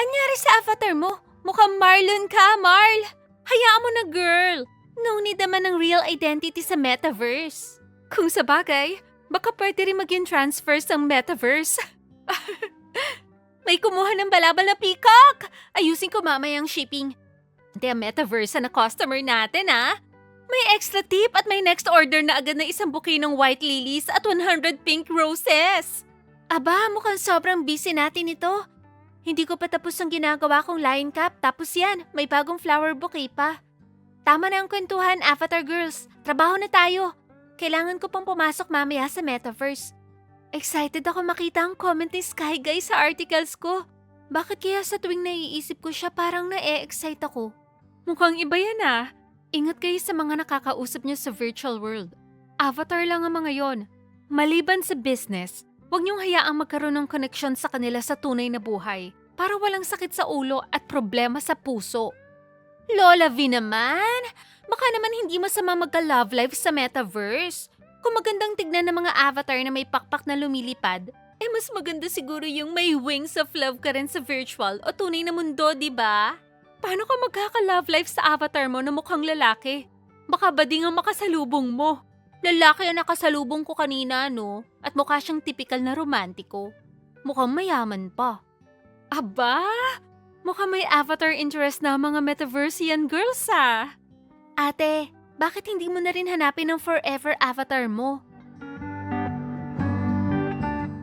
Anyari sa avatar mo? Mukhang Marlon ka, Marl! Hayaan mo na, girl! No need naman ng real identity sa metaverse. Kung sa bagay, baka pwede rin maging transfer sa metaverse. May kumuha ng balabal na peacock! Ayusin ko mamaya ang shipping. Hindi ang metaverse na customer natin, ah! May extra tip at may next order na agad na isang bouquet ng white lilies at 100 pink roses. Aba, mukhang sobrang busy natin ito. Hindi ko pa tapos ang ginagawa kong line cap tapos yan, may bagong flower bouquet pa. Tama na ang kwentuhan, Avatar Girls. Trabaho na tayo. Kailangan ko pang pumasok mamaya sa Metaverse. Excited ako makita ang comment ni Sky Guy sa articles ko. Bakit kaya sa tuwing naiisip ko siya parang na-excite ako? Mukhang iba yan ah. Ingat kayo sa mga nakakausap niyo sa virtual world. Avatar lang ang mga yon. Maliban sa business, huwag niyong hayaang magkaroon ng koneksyon sa kanila sa tunay na buhay para walang sakit sa ulo at problema sa puso. Lola V naman! Baka naman hindi masama magka-love life sa metaverse. Kung magandang tignan ng mga avatar na may pakpak na lumilipad, eh mas maganda siguro yung may wings of love ka rin sa virtual o tunay na mundo, di ba? Paano ka magkaka-love life sa avatar mo na mukhang lalaki? Baka ba di nga makasalubong mo? Lalaki ang nakasalubong ko kanina, no? At mukha siyang typical na romantiko. Mukhang mayaman pa. Aba! Mukhang may avatar interest na mga metaversian girls ah. Ate, bakit hindi mo na rin hanapin ang forever avatar mo?